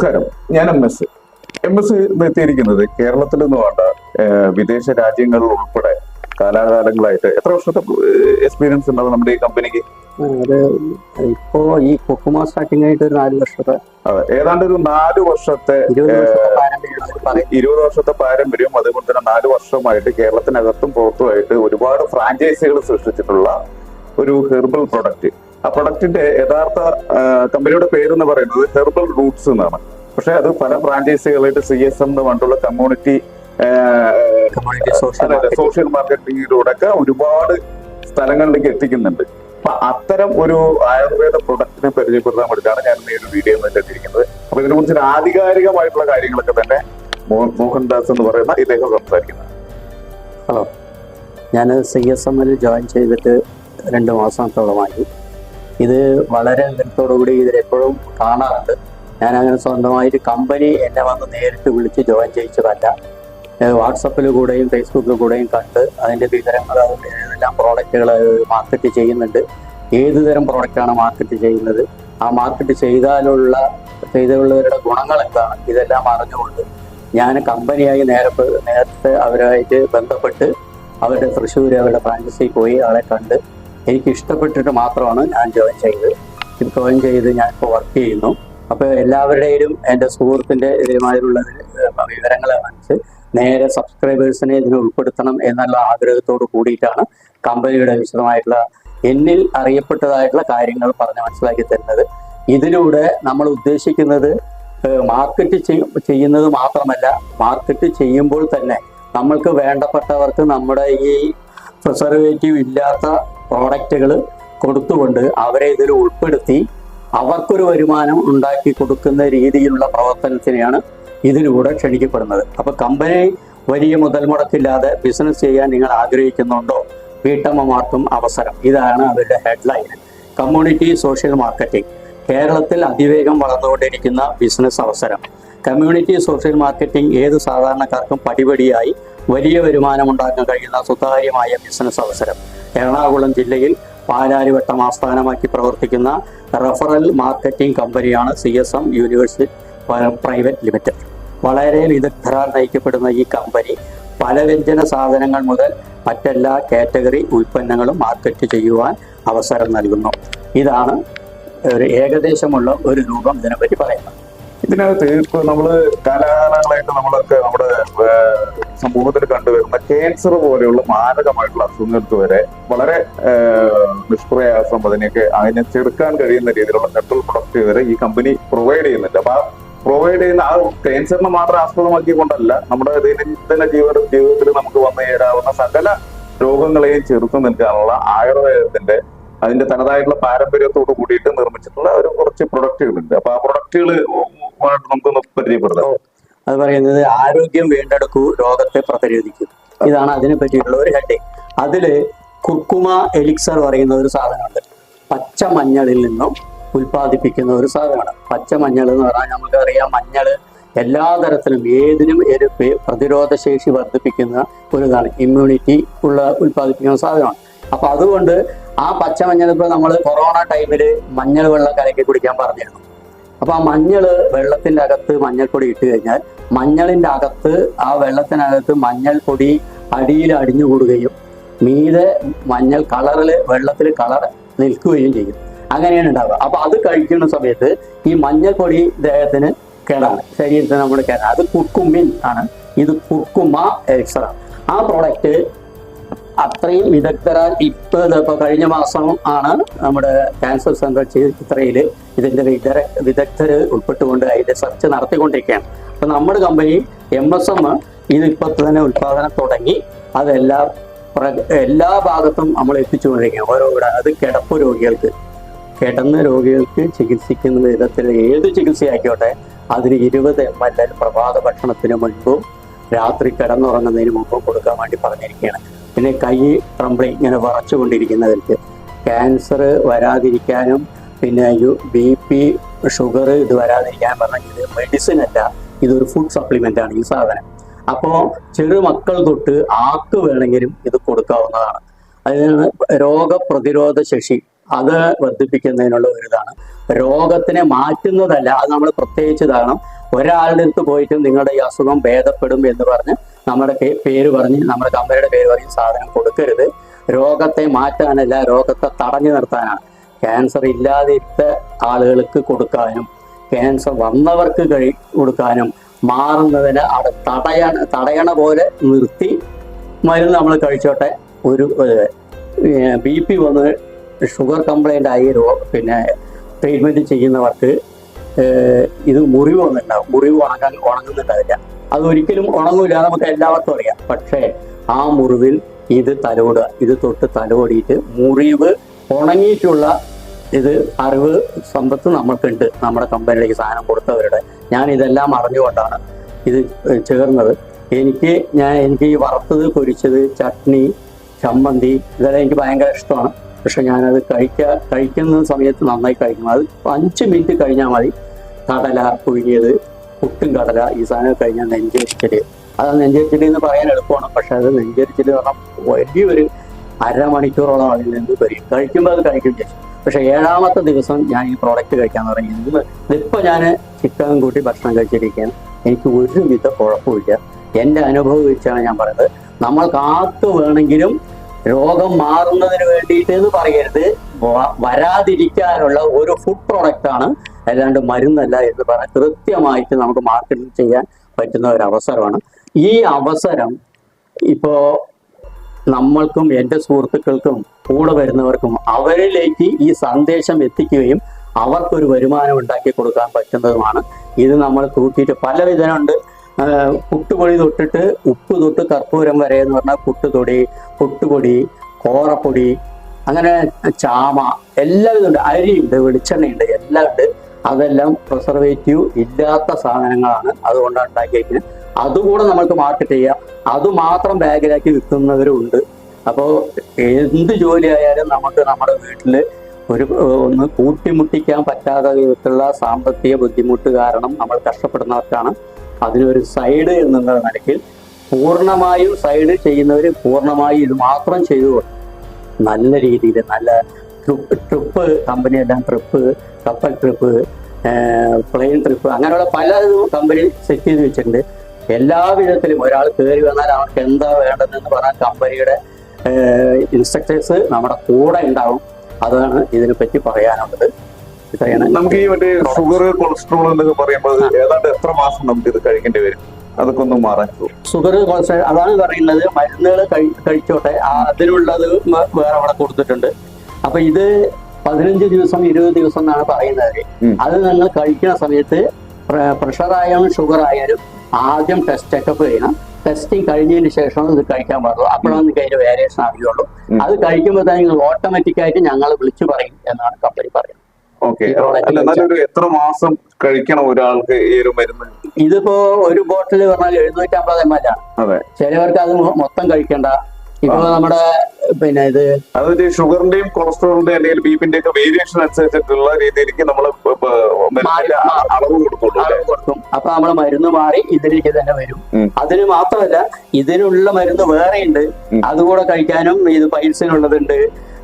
നമസ്കാരം. ഞാൻ M S M S എത്തിയിരിക്കുന്നത് കേരളത്തിൽ നിന്ന് വേണ്ട വിദേശ രാജ്യങ്ങളിൽ ഉൾപ്പെടെ കാലാകാലങ്ങളായിട്ട്. എത്ര വർഷത്തെ എക്സ്പീരിയൻസ് ഉണ്ടാവും നമ്മുടെ ഈ കമ്പനിക്ക് ഇപ്പോ ഈ കൊക്കുമാ സ്റ്റാർട്ടിംഗ് ആയിട്ട് ഒരു നാല് വർഷത്തെ ഏതാണ്ട് ഒരു നാല് വർഷത്തെ ഇരുപത് വർഷത്തെ പാരമ്പര്യം അവർ പറയും. ഇരുപത് വർഷത്തെ പാരമ്പര്യം അതുപോലെ തന്നെ നാല് വർഷമായിട്ട് കേരളത്തിനകത്തും പുറത്തുമായിട്ട് ഒരുപാട് ഫ്രാഞ്ചൈസികൾ സൃഷ്ടിച്ചിട്ടുള്ള ഒരു ഹെർബൽ പ്രൊഡക്റ്റ് ആ പ്രൊഡക്റ്റിന്റെ യഥാർത്ഥ കമ്പനിയുടെ പേര് എന്ന് പറയുന്നത് ഹെർബൽ റൂട്ട്സ് എന്നാണ്. പക്ഷെ അത് പല ഫ്രാഞ്ചൈസികളായിട്ട് സി എസ് എം എന്ന് പറഞ്ഞിട്ടുള്ള കമ്മ്യൂണിറ്റി സോഷ്യൽ മാർക്കറ്റിംഗിലൂടെ ഒക്കെ ഒരുപാട് സ്ഥലങ്ങളിലേക്ക് എത്തിക്കുന്നുണ്ട്. അപ്പൊ അത്തരം ഒരു ആയുർവേദ പ്രൊഡക്റ്റിനെ പരിചയപ്പെടുത്താൻ വേണ്ടിയിട്ടാണ് ഞാൻ ഈ ഒരു വീഡിയോ എത്തിയിരിക്കുന്നത്. അപ്പൊ ഇതിനെ കുറിച്ച് ആധികാരികമായിട്ടുള്ള കാര്യങ്ങളൊക്കെ തന്നെ മോഹൻദാസ് എന്ന് പറയുന്ന ഇദ്ദേഹം സംസാരിക്കുന്നത് ഹലോ ഞാൻ സി എസ് എമ്മിൽ ജോയിൻ ചെയ്തിട്ട് രണ്ട് മാസത്തോളമായി. ഇത് വളരെ കൂടി ഇതിലെപ്പോഴും കാണാറുണ്ട്. ഞാൻ അങ്ങനെ സ്വന്തമായിട്ട് കമ്പനി എന്നെ വന്ന് നേരിട്ട് വിളിച്ച് ജോയിൻ ചെയ്യിച്ചതല്ല. വാട്സപ്പിൽ കൂടെയും ഫേസ്ബുക്കിൽ കൂടെയും കണ്ട് അതിന്റെ വിവരങ്ങൾ അതിന്റെ ഏതെല്ലാം പ്രോഡക്റ്റുകൾ മാർക്കറ്റ് ചെയ്യുന്നുണ്ട് ഏത് തരം പ്രോഡക്റ്റാണ് മാർക്കറ്റ് ചെയ്യുന്നത് ആ മാർക്കറ്റ് ചെയ്താലുള്ള ചെയ്തുള്ളവരുടെ ഗുണങ്ങൾ എന്താണ് ഇതെല്ലാം അറിഞ്ഞുകൊണ്ട് ഞാൻ കമ്പനിയായി നേരത്തെ നേരത്തെ അവരുമായിട്ട് ബന്ധപ്പെട്ട് അവരുടെ തൃശ്ശൂർ അവരുടെ ഫ്രാഞ്ചൈസിയിൽ പോയി ആളെ കണ്ട് എനിക്ക് ഇഷ്ടപ്പെട്ടിട്ട് മാത്രമാണ് ഞാൻ ജോയിൻ ചെയ്തത്. ഇത് ജോയിൻ ചെയ്ത് ഞാൻ ഇപ്പോൾ വർക്ക് ചെയ്യുന്നു. അപ്പോൾ എല്ലാവരുടെയും എന്റെ സുഹൃത്തിന്റെ ഇതേമാതിരിയുള്ള വിവരങ്ങൾ കാണിച്ച് നേരെ സബ്സ്ക്രൈബേഴ്സിനെ ഇതിനെ ഉൾപ്പെടുത്തണം എന്നുള്ള ആഗ്രഹത്തോട് കൂടിയിട്ടാണ് കമ്പനിയുടെ വിശദമായിട്ടുള്ള എന്നിൽ അറിയപ്പെട്ടതായിട്ടുള്ള കാര്യങ്ങൾ പറഞ്ഞ് മനസ്സിലാക്കി തരുന്നത്. ഇതിലൂടെ നമ്മൾ ഉദ്ദേശിക്കുന്നത് മാർക്കറ്റ് ചെയ്യുന്നത് മാത്രമല്ല മാർക്കറ്റ് ചെയ്യുമ്പോൾ തന്നെ നമ്മൾക്ക് വേണ്ടപ്പെട്ടവർക്ക് നമ്മുടെ ഈ പ്രിസർവേറ്റീവ് ഇല്ലാത്ത പ്രോഡക്റ്റുകൾ കൊടുത്തുകൊണ്ട് അവരെ ഇതിൽ ഉൾപ്പെടുത്തി അവർക്കൊരു വരുമാനം ഉണ്ടാക്കി കൊടുക്കുന്ന രീതിയിലുള്ള പ്രവർത്തനത്തിനെയാണ് ഇതിലൂടെ ക്ഷണിക്കപ്പെടുന്നത്. അപ്പോൾ കമ്പനി വലിയ മുതൽ മുടക്കില്ലാതെ ബിസിനസ് ചെയ്യാൻ നിങ്ങൾ ആഗ്രഹിക്കുന്നുണ്ടോ? വീട്ടമ്മമാർക്കും അവസരം. ഇതാണ് അവരുടെ ഹെഡ്ലൈൻ കമ്മ്യൂണിറ്റി സോഷ്യൽ മാർക്കറ്റിംഗ് കേരളത്തിൽ അതിവേഗം വളർന്നുകൊണ്ടിരിക്കുന്ന ബിസിനസ് അവസരം. കമ്മ്യൂണിറ്റി സോഷ്യൽ മാർക്കറ്റിംഗ് ഏത് സാധാരണക്കാർക്കും പടിപടിയായി വലിയ വരുമാനം ഉണ്ടാക്കാൻ കഴിയുന്ന സുതാര്യമായ ബിസിനസ് അവസരം. എറണാകുളം ജില്ലയിൽ പാലാരിവട്ടം ആസ്ഥാനമാക്കി പ്രവർത്തിക്കുന്ന റഫറൽ മാർക്കറ്റിംഗ് കമ്പനിയാണ് C S M university private limited വളരെ വിദഗ്ധരാൽ നയിക്കപ്പെടുന്ന ഈ കമ്പനി പലവ്യഞ്ജന സാധനങ്ങൾ മുതൽ മറ്റെല്ലാ കാറ്റഗറി ഉൽപ്പന്നങ്ങളും മാർക്കറ്റ് ചെയ്യുവാൻ അവസരം നൽകുന്നു. ഇതാണ് ഒരു ഏകദേശമുള്ള ഒരു രൂപം ഇതിനെപ്പറ്റി പറയുന്നത്. ഇതിനകത്ത് ഇപ്പൊ നമ്മൾ കാലാകാലങ്ങളായിട്ട് നമ്മളൊക്കെ നമ്മുടെ സമൂഹത്തിൽ കണ്ടുവരുന്ന ക്യാൻസർ പോലെയുള്ള മാരകമായിട്ടുള്ള അസുഖങ്ങൾക്ക് വരെ വളരെ നിഷ്പ്രയാസം അതിനെയൊക്കെ അതിനെ ചെറുക്കാൻ കഴിയുന്ന രീതിയിലുള്ള കൺട്രോൾ പ്രൊഡക്റ്റ് വരെ ഈ കമ്പനി പ്രൊവൈഡ് ചെയ്യുന്നുണ്ട്. അപ്പൊ ആ പ്രൊവൈഡ് ചെയ്യുന്ന ആ ക്യാൻസറിനെ മാത്രം ആസ്പദമാക്കിക്കൊണ്ടല്ല നമ്മുടെ ദൈനംദിന ജീവിത ജീവിതത്തിൽ നമുക്ക് വന്നു ചേരാവുന്ന സകല രോഗങ്ങളെയും ചെറുത്തു നിൽക്കാനുള്ള ആയുർവേദത്തിന്റെ അതിന്റെ തനതായിട്ടുള്ള പാരമ്പര്യത്തോട് കൂടിയിട്ട് നിർമ്മിച്ചിട്ടുള്ള ഒരു കുറച്ച് പ്രൊഡക്റ്റുകളുണ്ട് അപ്പൊ ആ പ്രൊഡക്റ്റുകൾ നമുക്കൊന്ന് പരിചയപ്പെടുത്താം. അത് പറയുന്നത് ആരോഗ്യം വീണ്ടെടുക്കൂ രോഗത്തെ പ്രതിരോധിക്കും. ഇതാണ് അതിനെ പറ്റിയിട്ടുള്ള ഒരു ഹെഡിങ്. അതിൽ കുർക്കുമ എലിക്സർ പറയുന്ന ഒരു സാധനമുണ്ട്. പച്ച മഞ്ഞളിൽ നിന്നും ഉൽപ്പാദിപ്പിക്കുന്ന ഒരു സാധനമാണ്. പച്ച മഞ്ഞൾ എന്ന് പറഞ്ഞാൽ നമുക്കറിയാം മഞ്ഞൾ എല്ലാ തരത്തിലും ഏതിനും ഒരു പ്രതിരോധശേഷി പ്രതിരോധ ശേഷി വർദ്ധിപ്പിക്കുന്ന ഒരു ഇതാണ് ഇമ്മ്യൂണിറ്റി ഉള്ള ഉൽപ്പാദിപ്പിക്കുന്ന സാധനമാണ്. അപ്പൊ അതുകൊണ്ട് ആ പച്ച മഞ്ഞൾ ഇപ്പൊ നമ്മൾ കൊറോണ ടൈമിൽ മഞ്ഞൾ വെള്ളം കലക്കി കുടിക്കാൻ പറഞ്ഞിരുന്നു. അപ്പൊ ആ മഞ്ഞൾ വെള്ളത്തിന്റെ അകത്ത് മഞ്ഞൾപ്പൊടി ഇട്ട് കഴിഞ്ഞാൽ മഞ്ഞളിന്റെ അകത്ത് ആ വെള്ളത്തിനകത്ത് മഞ്ഞൾപ്പൊടി അടിയിൽ അടിഞ്ഞുകൂടുകയും മീതെ മഞ്ഞൾ കളറിൽ വെള്ളത്തിൽ കളർ നിൽക്കുകയും ചെയ്യും. അങ്ങനെയാണ് ഉണ്ടാവുക. അപ്പൊ അത് കഴിക്കുന്ന സമയത്ത് ഈ മഞ്ഞൾപ്പൊടി ദേഹത്തിന് കേടാണ്. ശരീരത്തിന് നമ്മൾ കേടാണ്. അത് കുർക്കുമിൻ ആണ്. ഇത് കുർക്കുമ എക്സ്ട്രാ ആ പ്രോഡക്റ്റ് അത്രയും വിദഗ്ധരാൽ ഇപ്പൊ ഇപ്പൊ കഴിഞ്ഞ മാസം ആണ് നമ്മുടെ ക്യാൻസർ സെന്റർ ചിത്രയിൽ ഇതിന്റെ വിദഗ്ധ വിദഗ്ധര് ഉൾപ്പെട്ടുകൊണ്ട് അതിന്റെ സെർച്ച് നടത്തിക്കൊണ്ടിരിക്കുകയാണ്. അപ്പൊ നമ്മുടെ കമ്പനി എം എസ് എം ഇത് ഇപ്പൊ തന്നെ ഉത്പാദനം തുടങ്ങി. അതെല്ലാ എല്ലാ ഭാഗത്തും നമ്മൾ എത്തിച്ചുകൊണ്ടിരിക്കുകയാണ്. ഓരോ അത് കിടപ്പ് രോഗികൾക്ക് കിടന്ന രോഗികൾക്ക് ചികിത്സിക്കുന്ന വിധത്തിൽ ഏത് ചികിത്സയായിക്കോട്ടെ അതിന് ഇരുപത് എം എൽ എൽ പ്രഭാത ഭക്ഷണത്തിന് മുൻപും രാത്രി കിടന്നുറങ്ങുന്നതിന് മുമ്പും കൊടുക്കാൻ വേണ്ടി പറഞ്ഞിരിക്കുകയാണ്. പിന്നെ കൈ ട്രംബ്ലിങ് ഇങ്ങനെ വിറച്ചുകൊണ്ടിരിക്കുന്നവർക്ക് ക്യാൻസർ വരാതിരിക്കാനും പിന്നെ യു ബി പി ഷുഗർ ഇത് വരാതിരിക്കാൻ പറഞ്ഞാൽ ഇത് മെഡിസിൻ അല്ല ഇതൊരു ഫുഡ് സപ്ലിമെന്റ് ആണ് ഈ സാധനം. അപ്പോൾ ചെറു മക്കൾ തൊട്ട് ആർക്ക് വേണമെങ്കിലും ഇത് കൊടുക്കാവുന്നതാണ്. അതിനാണ് രോഗപ്രതിരോധ ശേഷി അത് വർദ്ധിപ്പിക്കുന്നതിനുള്ള ഒരു ഇതാണ്. രോഗത്തിനെ മാറ്റുന്നതല്ല അത് നമ്മൾ പ്രത്യേകിച്ച് ഇതാകണം ഒരാളുടെ അടുത്ത് പോയിട്ട് നിങ്ങളുടെ ഈ അസുഖം ഭേദപ്പെടും എന്ന് പറഞ്ഞ് നമ്മുടെ പേര് പറഞ്ഞ് നമ്മുടെ കമ്പനിയുടെ പേര് പറഞ്ഞ് സാധനം കൊടുക്കരുത്. രോഗത്തെ മാറ്റാനല്ല രോഗത്തെ തടഞ്ഞു നിർത്താനാണ്. ക്യാൻസർ ഇല്ലാതിരുത്ത ആളുകൾക്ക് കൊടുക്കാനും ക്യാൻസർ വന്നവർക്ക് കഴി കൊടുക്കാനും മാറുന്നതിന് അവിടെ തടയണ തടയണ പോലെ നിർത്തി മരുന്ന് നമ്മൾ കഴിച്ചോട്ടെ. ഒരു ബി പി വന്ന് ഷുഗർ കംപ്ലൈന്റ് ആയി പിന്നെ ട്രീറ്റ്മെന്റ് ചെയ്യുന്നവർക്ക് ഇത് മുറിവ് വന്നിട്ടുണ്ടാവും. മുറിവ് ഉണങ്ങാൻ ഉണങ്ങുന്നുണ്ടാവില്ല. അത് ഒരിക്കലും ഉണങ്ങൂല നമുക്ക് എല്ലാവർക്കും അറിയാം. പക്ഷേ ആ മുറിവിൽ ഇത് തലോടുക ഇത് തൊട്ട് തലോടിയിട്ട് മുറിവ് ഉണങ്ങിയിട്ടുള്ള ഇത് അറിവ് സമ്പത്ത് നമുക്കുണ്ട് നമ്മുടെ കമ്പനിയിലേക്ക് സാധനം കൊടുത്തവരുടെ. ഞാൻ ഇതെല്ലാം അറിഞ്ഞുകൊണ്ടാണ് ഇത് ചേർന്നത്. എനിക്ക് ഞാൻ എനിക്ക് ഈ വറുത്തത് പൊരിച്ചത് ചട്നി ചമ്മന്തി ഇതെല്ലാം എനിക്ക് ഭയങ്കര ഇഷ്ടമാണ്. പക്ഷെ ഞാനത് കഴിക്കുക കഴിക്കുന്ന സമയത്ത് നന്നായി കഴിക്കണം. അത് അഞ്ച് മിനിറ്റ് കഴിഞ്ഞാൽ മതി. കടല പുഴുങ്ങിയത് പുട്ടും കടല ഈ സാധനം കഴിഞ്ഞാൽ നെഞ്ചരിച്ചൽ അത് നെഞ്ചരിച്ചൽ എന്ന് പറയാൻ എളുപ്പമാണ്. പക്ഷെ അത് നെഞ്ചരിച്ചൽ പറഞ്ഞാൽ വലിയൊരു അരമണിക്കൂറോളം അതിൽ നിന്ന് വരും കഴിക്കുമ്പോൾ അത് കഴിക്കും ചേച്ചി. പക്ഷെ ഏഴാമത്തെ ദിവസം ഞാൻ ഈ പ്രോഡക്റ്റ് കഴിക്കാൻ തുടങ്ങി. ഇന്ന് ഇതിപ്പോൾ ഞാൻ ചിക്കൻ കൂട്ടി ഭക്ഷണം കഴിച്ചിരിക്കുകയാണ്. എനിക്ക് ഒരു വിധ കുഴപ്പമില്ല. എന്റെ അനുഭവം വെച്ചാണ് ഞാൻ പറയുന്നത്. നമ്മൾ കാത്തു വേണമെങ്കിലും രോഗം മാറുന്നതിന് വേണ്ടിയിട്ട് എന്ന് പറയരുത് വരാതിരിക്കാനുള്ള ഒരു ഫുഡ് പ്രോഡക്റ്റ് ആണ് അല്ലാണ്ട് മരുന്നല്ല എന്ന് പറഞ്ഞാൽ കൃത്യമായിട്ട് നമുക്ക് മാർക്കറ്റിംഗ് ചെയ്യാൻ പറ്റുന്ന ഒരു അവസരമാണ്. ഈ അവസരം ഇപ്പോ നമ്മൾക്കും എന്റെ സുഹൃത്തുക്കൾക്കും കൂടെ വരുന്നവർക്കും അവരിലേക്ക് ഈ സന്ദേശം എത്തിക്കുകയും അവർക്കൊരു വരുമാനം ഉണ്ടാക്കി കൊടുക്കാൻ പറ്റുന്നതുമാണ്. ഇത് നമ്മൾ കൂട്ടിയിട്ട് പല വിധമുണ്ട് പുട്ടുപൊടി തൊട്ടിട്ട് ഉപ്പ് തൊട്ട് കർപ്പൂരം വരെ എന്ന് പറഞ്ഞാൽ പുട്ടുതൊടി പുട്ടുപൊടി കോറപ്പൊടി അങ്ങനെ ചാമ എല്ലാവിധമുണ്ട് അരിയുണ്ട് വെളിച്ചെണ്ണയുണ്ട് എല്ലാം ഉണ്ട്. അതെല്ലാം പ്രിസർവേറ്റീവ് ഇല്ലാത്ത സാധനങ്ങളാണ് അതുകൊണ്ടാണ് ഉണ്ടാക്കിയിരിക്കുന്നത് അതുകൂടെ നമ്മൾക്ക് മാർക്കറ്റ് ചെയ്യാം. അതുമാത്രം ബാഗിലാക്കി വിൽക്കുന്നവരും ഉണ്ട് അപ്പോൾ എന്ത് ജോലി ആയാലും നമുക്ക് നമ്മുടെ വീട്ടിൽ ഒരു ഒന്ന് കൂട്ടിമുട്ടിക്കാൻ പറ്റാത്ത വിധത്തിലുള്ള സാമ്പത്തിക ബുദ്ധിമുട്ട് കാരണം നമ്മൾ കഷ്ടപ്പെടുന്നവർക്കാണ്. അതിനൊരു സൈഡ് എന്നുള്ള നിലയ്ക്ക് പൂർണമായും സൈഡ് ചെയ്യുന്നവർ പൂർണമായും ഇത് മാത്രം ചെയ്തു നല്ല രീതിയിൽ നല്ല ട്രിപ്പ് ട്രിപ്പ് കമ്പനിയെല്ലാം ട്രിപ്പ് കപ്പൽ ട്രിപ്പ് പ്ലെയിൻ ട്രിപ്പ് അങ്ങനെയുള്ള പലതും കമ്പനി സെറ്റ് ചെയ്ത് വെച്ചിട്ടുണ്ട്. എല്ലാ വിധത്തിലും ഒരാൾ കയറി വന്നാൽ അവർക്ക് എന്താ വേണ്ടതെന്ന് പറഞ്ഞാൽ കമ്പനിയുടെ ഇൻസ്ട്രക്ടേഴ്സ് നമ്മുടെ കൂടെ ഉണ്ടാവും. അതാണ് ഇതിനെപ്പറ്റി പറയാനുള്ളത്. നമുക്ക് ഈ മറ്റേ ഷുഗർ കൊളസ്ട്രോൾ എന്നൊക്കെ പറയുമ്പോൾ ഏതാണ്ട് എത്ര മാസം നമുക്ക് ഇത് കഴിക്കേണ്ടി വരും? അതൊക്കെ ഒന്ന് മാറാൻ ഷുഗർ കൊളസ്ട്രോൾ അതാണ് പറയുന്നത്. മരുന്നുകൾ കഴിച്ചോട്ടെ. അതിനുള്ളത് വേറെ അവിടെ കൊടുത്തിട്ടുണ്ട്. അപ്പൊ ഇത് പതിനഞ്ച് ദിവസം ഇരുപത് ദിവസം എന്നാണ് പറയുന്നത്. അത് നിങ്ങൾ കഴിക്കുന്ന സമയത്ത് പ്രഷർ ആയാലും ഷുഗർ ആയാലും ആദ്യം ടെസ്റ്റ് ചെക്കപ്പ് ചെയ്യണം. ടെസ്റ്റിംഗ് കഴിഞ്ഞതിന് ശേഷം ഇത് കഴിക്കാൻ പാടുള്ളൂ. അപ്പോഴാണ് നിങ്ങൾക്ക് അതിന്റെ വേരിയേഷൻ അറിയുള്ളൂ. അത് കഴിക്കുമ്പോൾ തന്നെ നിങ്ങൾ ഓട്ടോമാറ്റിക് ആയിട്ട് ഞങ്ങൾ വിളിച്ചു പറയും എന്നാണ് കമ്പനി പറയുന്നത്. എത്ര മാസം കഴിക്കണം ഒരാൾക്ക് ഈ ഒരു മരുന്ന്? ഇതിപ്പോ ഒരു ബോട്ടിൽ പറഞ്ഞാൽ എഴുന്നൂറ്റമ്പത് എം എൽ ആണ്. ചിലവർക്ക് അത് മൊത്തം കഴിക്കണ്ട. ഇപ്പൊ നമ്മുടെ പിന്നെ ഇത് അതായത് ഷുഗറിന്റെയും കൊളസ്ട്രോളിന്റെയും അല്ലെങ്കിൽ ബീപ്പിന്റെ ഒക്കെ വേരിയേഷൻ അനുസരിച്ചിട്ടുള്ള രീതിയിലേക്ക് നമ്മൾ അളവ് കൊടുക്കും. അപ്പൊ നമ്മൾ മരുന്ന് മാറി ഇതിലേക്ക് തന്നെ വരും. അതിന് മാത്രമല്ല ഇതിനുള്ള മരുന്ന് വേറെ ഉണ്ട്. അതുകൂടെ കഴിക്കാനും ഇത് പൈൽസിനുള്ളതുണ്ട്.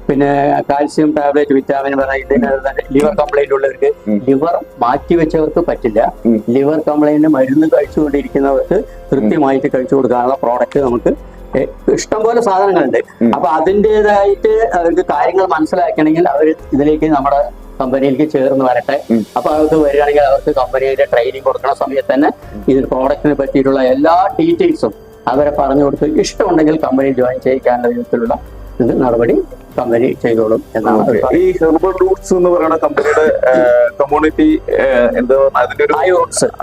പിന്നെ കാൽസ്യം ടാബ്ലറ്റ് വിറ്റാമിൻ പറയുന്നത് ലിവർ കംപ്ലൈന്റ് ഉള്ളവർക്ക് ലിവർ മാറ്റി വെച്ചവർക്ക് പറ്റില്ല. ലിവർ കംപ്ലൈന്റ് മരുന്ന് കഴിച്ചുകൊണ്ടിരിക്കുന്നവർക്ക് കൃത്യമായിട്ട് കഴിച്ചു കൊടുക്കാനുള്ള പ്രോഡക്റ്റ് നമുക്ക് ഇഷ്ടംപോലെ സാധനങ്ങളുണ്ട്. അപ്പൊ അതിന്റെതായിട്ട് അവർക്ക് കാര്യങ്ങൾ മനസ്സിലാക്കണമെങ്കിൽ അവർ ഇതിലേക്ക് നമ്മുടെ കമ്പനിയിലേക്ക് ചേർന്ന് വരട്ടെ. അപ്പൊ അവർക്ക് വരികയാണെങ്കിൽ അവർക്ക് കമ്പനിയുടെ ട്രെയിനിങ് കൊടുക്കുന്ന സമയത്ത് തന്നെ ഇതിൽ പ്രോഡക്റ്റിനെ പറ്റിയിട്ടുള്ള എല്ലാ ഡീറ്റെയിൽസും അവരെ പറഞ്ഞു കൊടുത്ത് ഇഷ്ടമുണ്ടെങ്കിൽ കമ്പനിയിൽ ജോയിൻ ചെയ്യിക്കാനുള്ള വിധത്തിലുള്ള നടപടി കമ്പനി ചെയ്തോളും എന്നാണ് ഈ ഹെർബൽ റൂട്ട്സ് എന്ന് പറയുന്ന കമ്പനിയുടെ കമ്മ്യൂണിറ്റി എന്താ അതിന്റെ ഒരു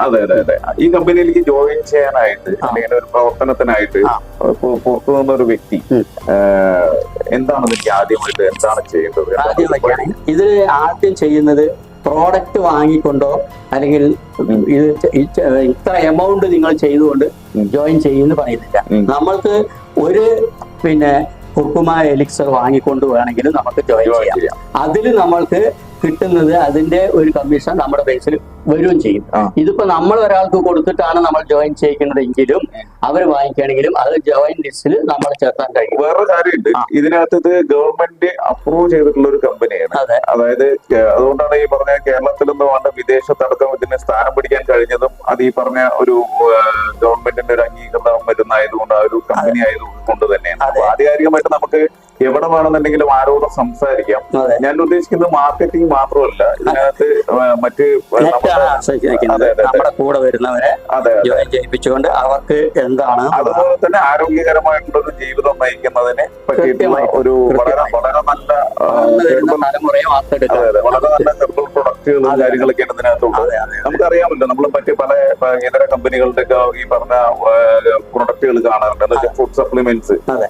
അതെ അതെ അതെ. ഈ കമ്പനിയിലേക്ക് ജോയിൻ ചെയ്യാനായിട്ട് അല്ലെങ്കിൽ ഒരു പ്രവർത്തനത്തിനായിട്ട് പുറത്തു നിന്ന ഒരു വ്യക്തി. എന്താണ് എനിക്ക് ആദ്യമായിട്ട് എന്താണ് ചെയ്യേണ്ടത്? ആദ്യം ആദ്യം ചെയ്യുന്നത് പ്രോഡക്റ്റ് വാങ്ങിക്കൊണ്ടോ അല്ലെങ്കിൽ ഇത് ഇത്ര എമൗണ്ട് നിങ്ങൾ ചെയ്തുകൊണ്ട് ജോയിൻ ചെയ്യുമെന്ന് പറയുന്നില്ല. നമ്മൾക്ക് ഒരു പിന്നെ കുർക്കുമ എലിക്സർ വാങ്ങിക്കൊണ്ട് വേണമെങ്കിലും നമുക്ക് ജോയിൻ ചെയ്യാം. അതിൽ നമ്മൾക്ക് കിട്ടുന്നത് അതിന്റെ ഒരു കമ്മീഷൻ നമ്മുടെ ബേസിൽ വരികയും ചെയ്യും. ഇതിപ്പോ നമ്മൾ ഒരാൾക്ക് കൊടുത്തിട്ടാണ് നമ്മൾ ജോയിൻ ചെയ്യിക്കുന്നതെങ്കിലും അവർ വാങ്ങിക്കുകയാണെങ്കിലും അത് ജോയിൻ ലിസ്റ്റിൽ നമ്മൾ ചേർത്താൻ കഴിയും. വേറൊരു കാര്യമുണ്ട്. ഇതിനകത്ത് ഇത് ഗവൺമെന്റ് അപ്രൂവ് ചെയ്തിട്ടുള്ള ഒരു കമ്പനിയാണ് അതെ. അതായത് അതുകൊണ്ടാണ് ഈ പറഞ്ഞ കേരളത്തിൽ നിന്ന് വേണ്ട വിദേശത്തടക്കം ഇതിന് സ്ഥാനം പിടിക്കാൻ കഴിഞ്ഞതും അത് ഈ പറഞ്ഞ ഒരു ഗവൺമെന്റിന്റെ ഒരു അംഗീകൃതം വരുന്നതായതുകൊണ്ട് ആ ഒരു കമ്പനി ആയതുകൊണ്ട് ആധികാരികമായിട്ട് നമുക്ക് എവിടെ വേണമെന്നുണ്ടെങ്കിലും ആരോട് സംസാരിക്കാം. ഞാൻ ഉദ്ദേശിക്കുന്നത് മാർക്കറ്റിംഗ് മാത്രമല്ല. ഇതിനകത്ത് മറ്റ് നമ്മുടെ- കൂടെ വരുന്നവരെ ജോയിൻ ചെയ്യിപ്പിച്ചുകൊണ്ട് അവർക്ക് എന്താണ് അതുപോലെ തന്നെ ആരോഗ്യകരമായിട്ടുള്ള ഒരു ജീവിതം നയിക്കുന്നതിന് പറ്റിയിട്ടുള്ള ഒരു വളരെ വളരെ നല്ല തലമുറയെ അതെ വളരെ നല്ല പ്രൊഡക്റ്റുകളും കാര്യങ്ങളൊക്കെ കാര്യങ്ങളൊക്കെയാണ് ഇതിനകത്തുള്ളത് നമുക്കറിയാമല്ലോ നമ്മൾ മറ്റ് പല ഇതര കമ്പനികളുടെ ഒക്കെ ഈ പറഞ്ഞ പ്രൊഡക്റ്റുകൾ കാണാറുണ്ട്. എന്ന് വെച്ചാൽ ഫുഡ് സപ്ലിമെന്റ്സ് അതെ.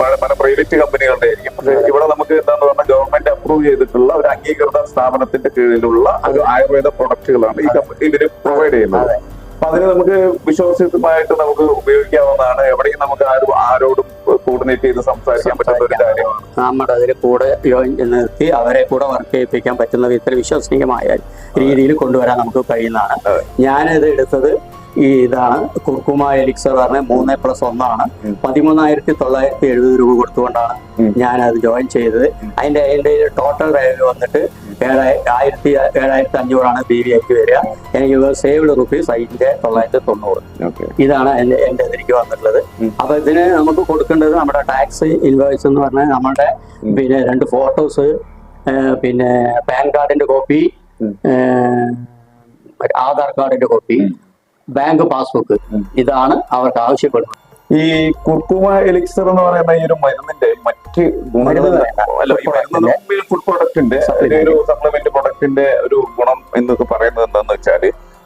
പല- പ്രൈവറ്റ് കമ്പനികളുടെ ആയിരിക്കും. പക്ഷെ ഇവിടെ നമുക്ക് എന്താന്ന് പറഞ്ഞാൽ ഗവൺമെന്റ് അപ്രൂവ് ചെയ്തിട്ടുള്ള ഒരു അംഗീകൃത സ്ഥാപനത്തിന്റെ കീഴിലുള്ള ഒരു ആയുർവേദ പ്രൊഡക്റ്റുകളാണ് ഈ കമ്പനി ഇവർ പ്രൊവൈഡ് ചെയ്യുന്നത്. അപ്പൊ അതിന് നമുക്ക് വിശ്വാസമായിട്ട് നമുക്ക് ഉപയോഗിക്കാവുന്നതാണ്. എവിടെയും നമുക്ക് ആരും ആരോടും കോർഡിനേറ്റ് ചെയ്ത് സംസാരിക്കാൻ പറ്റുന്ന ഒരു കാര്യമാണ്. നമ്മുടെ അതിൽ കൂടെ ജോയിൻ നിർത്തി അവരെ കൂടെ വർക്ക് ചെയ്യിപ്പിക്കാൻ പറ്റുന്ന വിധത്തിൽ വിശ്വസനീയമായ രീതിയിൽ കൊണ്ടുവരാൻ നമുക്ക് കഴിയുന്നതാണ്. ഞാനിത് എടുത്തത് ഈ ഇതാണ് കുർക്കുമ എലിക്സർ പറഞ്ഞ മൂന്ന് പ്ലസ് ഒന്നാണ്. പതിമൂന്നായിരത്തി തൊള്ളായിരത്തി എഴുപത് രൂപ കൊടുത്തുകൊണ്ടാണ് ഞാൻ അത് ജോയിൻ ചെയ്തത്. അതിന്റെ അതിന്റെ ടോട്ടൽ റേറ്റ് വന്നിട്ട് ഏഴായി ആയിരത്തി ഏഴായിരത്തി അഞ്ഞൂറാണ് ബി വി ഐക്ക് വരിക. എനിക്ക് സേവ്ഡ് റുപ്പീസ് അതിന്റെ തൊള്ളായിരത്തി തൊണ്ണൂറ്. ഇതാണ് എന്റെ എന്റെ ഇതിലേക്ക് വന്നിട്ടുള്ളത്. അപ്പൊ ഇതിന് നമുക്ക് കൊടുക്കേണ്ടത് നമ്മുടെ ടാക്സ് ഇൻവോയ്സ് എന്ന് പറഞ്ഞാൽ നമ്മുടെ. പിന്നെ രണ്ട് ഫോട്ടോസ് പിന്നെ പാൻ കാർഡിന്റെ കോപ്പി ആധാർ കാർഡിന്റെ കോപ്പി ബാങ്ക് പാസ്ബുക്ക് ഇതാണ് അവർക്ക് ആവശ്യപ്പെടുന്നത്. ഈ കുർക്കുമ എലിക്സർ എന്ന് പറയുന്ന ഈ ഒരു മരുന്നിന്റെ മറ്റ് ഗുണങ്ങൾ ഫുഡ് പ്രൊഡക്റ്റിന്റെ ഒരു സപ്ലിമെന്റ് പ്രൊഡക്റ്റിന്റെ ഒരു ഗുണം എന്നൊക്കെ പറയുന്നത് എന്താന്ന് വെച്ചാൽ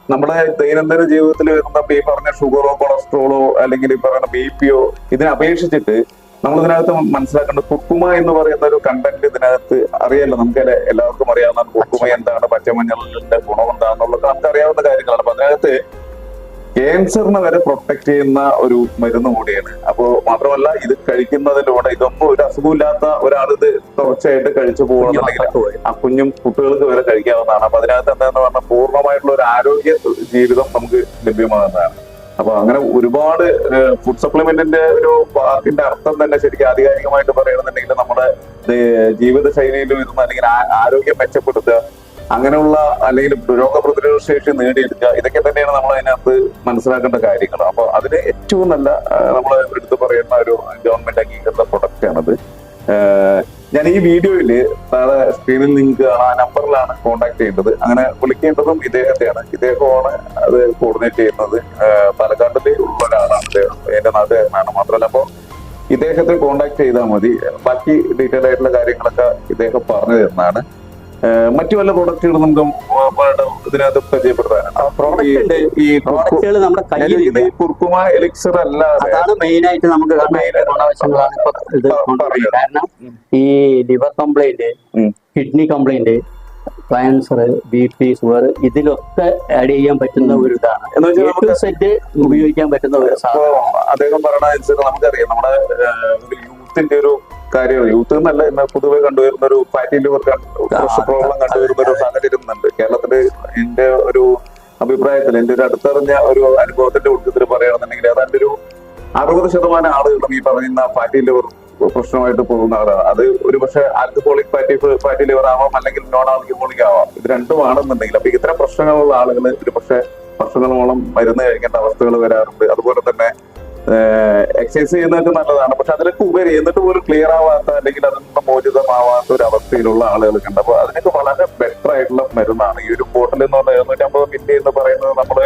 നമ്മുടെ ദൈനംദിന ജീവിതത്തിൽ വരുന്ന ഈ പറഞ്ഞ ഷുഗറോ കൊളസ്ട്രോളോ അല്ലെങ്കിൽ ഈ പറയുന്ന ബി പിയോ ഇതിനെ അപേക്ഷിച്ചിട്ട് നമ്മൾ ഇതിനകത്ത് മനസ്സിലാക്കേണ്ട കുർക്കുമ എന്ന് പറയുന്ന ഒരു കണ്ടന്റ് ഇതിനകത്ത് അറിയാലോ. നമുക്ക് എല്ലാവർക്കും അറിയാവുന്ന കുർക്കുമ എന്താണ് പച്ചമഞ്ഞളിന്റെ ഗുണം എന്താണെന്നുള്ളത് നമുക്ക് അറിയാവുന്ന കാര്യങ്ങളാണ്. അപ്പൊ അതിനകത്ത് ക്യാൻസറിനെ വരെ പ്രൊട്ടക്ട് ചെയ്യുന്ന ഒരു മരുന്ന് കൂടിയാണ്. അപ്പോ മാത്രമല്ല ഇത് കഴിക്കുന്നതിലൂടെ ഇതൊന്നും ഒരു അസുഖമില്ലാത്ത ഒരാൾ ഇത് തുടർച്ചയായിട്ട് കഴിച്ചു പോകണമെന്നുണ്ടെങ്കിൽ ആ കുഞ്ഞും കുട്ടികൾക്ക് വരെ കഴിക്കാവുന്നതാണ്. അപ്പൊ അതിനകത്ത് എന്താന്ന് പറഞ്ഞാൽ പൂർണമായിട്ടുള്ള ഒരു ആരോഗ്യ ജീവിതം നമുക്ക് ലഭ്യമാകുന്നതാണ്. അപ്പൊ അങ്ങനെ ഒരുപാട് ഫുഡ് സപ്ലിമെന്റിന്റെ ഒരു വാക്കിന്റെ അർത്ഥം തന്നെ ശരിക്കും ആധികാരികമായിട്ട് പറയണമെന്നുണ്ടെങ്കിൽ നമ്മുടെ ജീവിത ശൈലിയിലും ഇരുന്ന് അല്ലെങ്കിൽ ആരോഗ്യം മെച്ചപ്പെടുത്തുക അങ്ങനെയുള്ള അല്ലെങ്കിൽ രോഗപ്രതിരോധ ശേഷി നേടിയെടുക്കുക ഇതൊക്കെ തന്നെയാണ് നമ്മൾ അതിനകത്ത് മനസ്സിലാക്കേണ്ട കാര്യങ്ങൾ. അപ്പൊ അതിന് ഏറ്റവും നല്ല നമ്മൾ എടുത്തു പറയുന്ന ഒരു ഗവൺമെന്റ് അംഗീകൃത പ്രൊഡക്റ്റ് ആണത്. ഏഹ് ഞാൻ ഈ വീഡിയോയിൽ താഴെ സ്ക്രീനിൽ നിങ്ങൾക്ക് ആ നമ്പറിലാണ് കോൺടാക്ട് ചെയ്യേണ്ടത്. അങ്ങനെ വിളിക്കേണ്ടതും ഇദ്ദേഹത്തെയാണ്. ഇദ്ദേഹമാണ് അത് കോർഡിനേറ്റ് ചെയ്യുന്നത്. പാലക്കാട്ടിൽ ഉള്ള ഒരാളാണ് അദ്ദേഹം. എന്റെ നാട്ടുകാരനാണ് മാത്രമല്ല. അപ്പോൾ ഇദ്ദേഹത്തെ കോൺടാക്ട് ചെയ്താൽ മതി. ബാക്കി ഡീറ്റെയിൽ ആയിട്ടുള്ള കാര്യങ്ങളൊക്കെ ഇദ്ദേഹം പറഞ്ഞു തരുന്നതാണ്. മറ്റു വല്ല പ്രോഡക്റ്റുകൾ നമുക്ക് ഇതിനകത്ത് പരിചയപ്പെടുത്താനാണ് ഈ നമ്മുടെ കുർക്കുമ എലിക്സർ അല്ല അതാണ് മെയിൻ ആയിട്ട് നമുക്ക് കാരണം ഈ liver complaint kidney complaint cancer B P sugar ഇതിലൊക്കെ ആഡ് ചെയ്യാൻ പറ്റുന്ന ഒരു ഇതാണ് സെറ്റ് ഉപയോഗിക്കാൻ പറ്റുന്ന ഒരു സാധനം. അദ്ദേഹം പറഞ്ഞ നമുക്കറിയാം. നമ്മുടെ യൂത്തിന്റെ ഒരു കാര്യം യൂത്ത് എന്നല്ല ഇന്ന് പൊതുവെ കണ്ടുവരുന്ന ഒരു ഫാറ്റി ലിവർ പ്രോബ്ലം കണ്ടുവരുന്ന ഒരു സാഹചര്യം ഉണ്ട് കേരളത്തിൽ എന്റെ ഒരു അഭിപ്രായത്തിൽ എന്റെ ഒരു അടുത്തറിഞ്ഞ ഒരു അനുഭവത്തിന്റെ ഉൾക്കത്തിൽ പറയുകയാണെന്നുണ്ടെങ്കിൽ ഏതാണ്ട് ഒരു അറുപത് ശതമാനം ആളുകളും ഈ പറയുന്ന ഫാറ്റി ലിവർ പ്രശ്നമായിട്ട് പോകുന്ന ആളാണ് അത് ഒരു പക്ഷേ ആൽക്കഹോളിക് ഫാറ്റി ഫാറ്റി ലിവർ ആവാം അല്ലെങ്കിൽ നോൺ ആൽക്കഹോളിക് ആവാം. ഇത് രണ്ടും ആണെന്നുണ്ടെങ്കിൽ അപ്പൊ ഇത്തരം പ്രശ്നങ്ങളുള്ള ആളുകൾ ഒരു പക്ഷേ വർഷങ്ങളോളം മരുന്ന് കഴിക്കേണ്ട അവസ്ഥകൾ വരാറുണ്ട്. അതുപോലെ തന്നെ എക്സസൈസ് ചെയ്യുന്നതൊക്കെ നല്ലതാണ്. പക്ഷെ അതിലൊക്കെ ഉപരി എന്നിട്ട് പോലും ക്ലിയർ ആവാത്ത അല്ലെങ്കിൽ അതിൽ മോചിതമാവാത്ത ഒരു അവസ്ഥയിലുള്ള ആളുകളൊക്കെ ഉണ്ട്. അപ്പൊ അതിനൊക്കെ വളരെ ബെറ്റർ ആയിട്ടുള്ള മരുന്നാണ്. ഈ ഒരു ബോട്ടിൽ എന്ന് പറഞ്ഞാൽ എഴുന്നൂറ്റമ്പത് മില്ലി എന്ന് പറയുന്നത് നമ്മൾ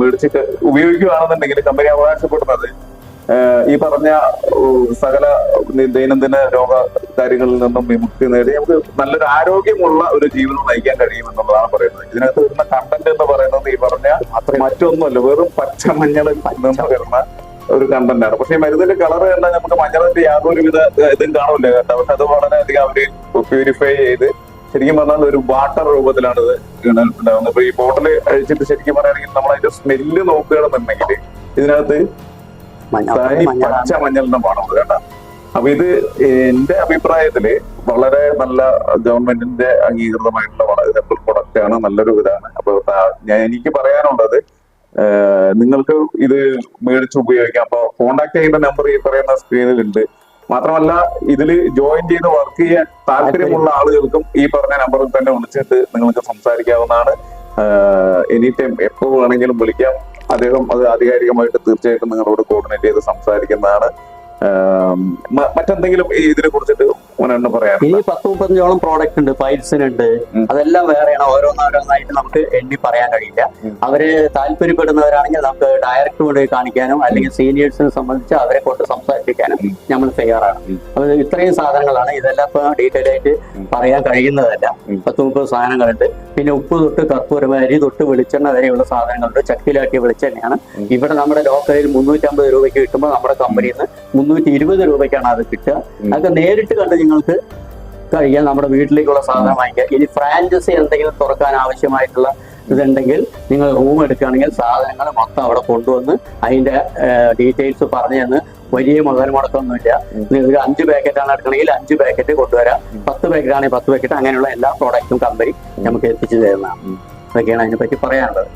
മേടിച്ചിട്ട് ഉപയോഗിക്കുകയാണെന്നുണ്ടെങ്കിൽ കമ്പനി അവകാശപ്പെടുന്നത് ഈ പറഞ്ഞ സകല ദൈനംദിന രോഗ കാര്യങ്ങളിൽ നിന്നും വിമുക്തി നേടി നമുക്ക് നല്ലൊരു ആരോഗ്യമുള്ള ഒരു ജീവിതം നയിക്കാൻ കഴിയും എന്നുള്ളതാണ് പറയുന്നത്. ഇതിനകത്ത് വരുന്ന കണ്ടന്റ് എന്ന് പറയുന്നത് ഈ പറഞ്ഞ മറ്റൊന്നുമല്ല വെറും പച്ച മഞ്ഞളിൽ നിന്ന് വരുന്ന ഒരു കണ്ടന്റ് ആണ്. പക്ഷെ ഈ മരുന്നിന്റെ കളർ കണ്ടാൽ നമുക്ക് മഞ്ഞളിന്റെ യാതൊരു വിധ ഇതും കാണില്ല. കേട്ടോ പക്ഷെ അത് വളരെയധികം അവർ പ്യൂരിഫൈ ചെയ്ത് ശരിക്കും പറഞ്ഞാൽ ഒരു വാട്ടർ രൂപത്തിലാണ് ഇത് ഉണ്ടാകുന്നത്. അപ്പൊ ഈ ബോട്ടിൽ അഴിച്ചിട്ട് ശരിക്കും പറയുകയാണെങ്കിൽ നമ്മൾ അതിന്റെ സ്മെല്ല് നോക്കുകയാണെന്നുണ്ടെങ്കിൽ ഇതിനകത്ത് പച്ച മഞ്ഞളിന്റെ മണം കേട്ടോ. അപ്പൊ ഇത് എന്റെ അഭിപ്രായത്തിൽ വളരെ നല്ല ഗവൺമെന്റിന്റെ അംഗീകൃതമായിട്ടുള്ള വളരെ പ്രൊഡക്റ്റ് ആണ് നല്ലൊരു ഇതാണ്. അപ്പൊ ഞാൻ എനിക്ക് പറയാനുള്ളത് നിങ്ങൾക്ക് ഇത് മേടിച്ച് ഉപയോഗിക്കാം. അപ്പൊ കോണ്ടാക്ട് ചെയ്യേണ്ട നമ്പർ ഈ പറയുന്ന സ്ക്രീനിൽ ഉണ്ട്. മാത്രമല്ല ഇതിൽ ജോയിൻ ചെയ്ത് വർക്ക് ചെയ്യാൻ താല്പര്യമുള്ള ആളുകൾക്കും ഈ പറഞ്ഞ നമ്പറിൽ തന്നെ വിളിച്ചിട്ട് നിങ്ങൾക്ക് സംസാരിക്കാവുന്നതാണ്. എനി ടൈം എപ്പോ വേണമെങ്കിലും വിളിക്കാം. അദ്ദേഹം അത് ആധികാരികമായിട്ട് തീർച്ചയായിട്ടും നിങ്ങളോട് കോർഡിനേറ്റ് ചെയ്ത് സംസാരിക്കുന്നതാണ്. മറ്റെന്തെങ്കിലും ഇതിനെ കുറിച്ചിട്ട് പറയാം ഇനി പത്ത് മുപ്പത്തഞ്ചോളം പ്രോഡക്റ്റ് ഉണ്ട് ഫൈൽസിന് ഉണ്ട് അതെല്ലാം വേറെയാണ്. ഓരോന്നോരോന്നായിട്ട് നമുക്ക് എണ്ണി പറയാൻ കഴിയില്ല. അവരെ താല്പര്യപ്പെടുന്നവരാണെങ്കിൽ നമുക്ക് ഡയറക്റ്റ് കൊണ്ട് കാണിക്കാനും അല്ലെങ്കിൽ സീനിയേഴ്സിനെ സംബന്ധിച്ച് അവരെ കൊണ്ട് സംസാരിപ്പിക്കാനും നമ്മൾ തയ്യാറാണ്. അപ്പൊ ഇത്രയും സാധനങ്ങളാണ്. ഇതെല്ലാം ഇപ്പൊ ഡീറ്റെയിൽ ആയിട്ട് പറയാൻ കഴിയുന്നതല്ല. പത്ത് മുപ്പത് സാധനങ്ങളുണ്ട്. പിന്നെ ഉപ്പ് തൊട്ട് കർപ്പൂരം അരി തൊട്ട് വെളിച്ചെണ്ണ വരെയുള്ള സാധനങ്ങളുണ്ട്. ചക്കിലാക്കിയ വെളിച്ചെണ്ണയാണ്. ഇവിടെ നമ്മുടെ ലോക്കലിൽ മുന്നൂറ്റമ്പത് രൂപയ്ക്ക് കിട്ടുമ്പോൾ നമ്മുടെ കമ്പനിയിൽ നിന്ന് മുന്നൂറ്റി ഇരുപത് രൂപയ്ക്കാണ് അത് കിട്ടുക. അതൊക്കെ നേരിട്ട് കണ്ട് നിങ്ങൾക്ക് കഴിക്കാം. നമ്മുടെ വീട്ടിലേക്കുള്ള സാധനം വാങ്ങിക്കാം. ഇനി ഫ്രാഞ്ചൈസി എന്തെങ്കിലും തുറക്കാൻ ആവശ്യമായിട്ടുള്ള ഇതുണ്ടെങ്കിൽ നിങ്ങൾ റൂം എടുക്കുകയാണെങ്കിൽ സാധനങ്ങൾ മൊത്തം അവിടെ കൊണ്ടുവന്ന് അതിന്റെ ഡീറ്റെയിൽസ് പറഞ്ഞു തന്ന് വലിയ മുതൽ മുടക്കമൊന്നുമില്ല. നിങ്ങൾക്ക് അഞ്ച് പാക്കറ്റ് ആണ് എടുക്കണമെങ്കിൽ അഞ്ച് പാക്കറ്റ് കൊണ്ടുവരാം. പത്ത് പാക്കറ്റ് ആണെങ്കിൽ പത്ത് പാക്കറ്റ് അങ്ങനെയുള്ള എല്ലാ പ്രോഡക്റ്റും കമ്പനി നമുക്ക് എത്തിച്ചു തരുന്നതാണ്. അതൊക്കെയാണ് അതിനെ പറ്റി പറയാനുള്ളത്.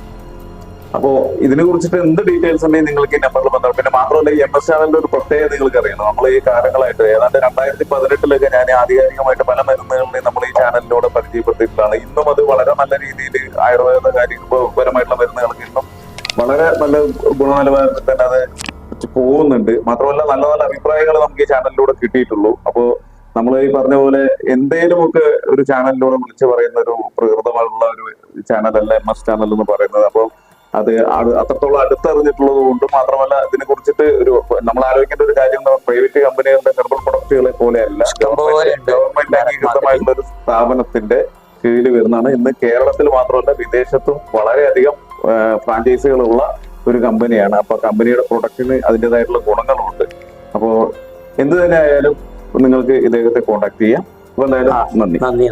അപ്പോ ഇതിനെ കുറിച്ചിട്ട് എന്ത് ഡീറ്റെയിൽസ് ഉണ്ടെങ്കിൽ നിങ്ങൾക്ക് ഈ നമ്പറിൽ ബന്ധം പിന്നെ മാത്രമല്ല എം എസ് ചാനലിന്റെ ഒരു പ്രത്യേകത നിങ്ങൾക്ക് അറിയണം? നമ്മൾ ഈ കാലങ്ങളായിട്ട് ഏതാണ്ട് രണ്ടായിരത്തി പതിനെട്ടിലൊക്കെ ഞാൻ ആധികാരികമായിട്ട് പല മരുന്നുകളിലെയും നമ്മൾ ഈ ചാനലിലൂടെ പരിചയപ്പെടുത്തിയിട്ടാണ്. ഇന്നും അത് വളരെ നല്ല രീതിയിൽ ആയുർവേദ കാര്യപരമായിട്ടുള്ള മരുന്നുകൾക്ക് ഇന്നും വളരെ നല്ല ഗുണനിലവാരത്തിൽ തന്നെ അത് പോകുന്നുണ്ട്. മാത്രമല്ല നല്ല നല്ല അഭിപ്രായങ്ങൾ നമുക്ക് ഈ ചാനലിലൂടെ കിട്ടിയിട്ടുള്ളൂ. അപ്പോ നമ്മൾ ഈ പറഞ്ഞ പോലെ എന്തേലുമൊക്കെ ഒരു ചാനലിലൂടെ വിളിച്ചു പറയുന്ന ഒരു പ്രകൃതമായിട്ടുള്ള ഒരു ചാനലല്ല എം എസ് ചാനൽ എന്ന് പറയുന്നത്. അപ്പോൾ അത് അത് അത്രത്തോളം അടുത്തറിഞ്ഞിട്ടുള്ളത് കൊണ്ട് മാത്രമല്ല ഇതിനെ കുറിച്ചിട്ട് ഒരു നമ്മൾ ആലോചിക്കേണ്ട ഒരു കാര്യം പ്രൈവറ്റ് കമ്പനികളുടെ ഹെർബൽ പ്രൊഡക്റ്റുകളെ പോലെയല്ല അല്ല ഗവൺമെന്റ് അംഗീകൃതമായിട്ടുള്ള ഒരു സ്ഥാപനത്തിന്റെ കീഴിൽ വരുന്നതാണ്. ഇന്ന് കേരളത്തിൽ മാത്രമല്ല വിദേശത്തും വളരെയധികം ഫ്രാഞ്ചൈസികളുള്ള ഒരു കമ്പനിയാണ് അപ്പൊ കമ്പനിയുടെ പ്രൊഡക്റ്റിന് അതിന്റെതായിട്ടുള്ള ഗുണങ്ങളുണ്ട്. അപ്പോ എന്ത് തന്നെ ആയാലും നിങ്ങൾക്ക് ഇദ്ദേഹത്തെ കോൺടാക്ട് ചെയ്യാം. അപ്പൊ എന്തായാലും നന്ദി. നന്ദി.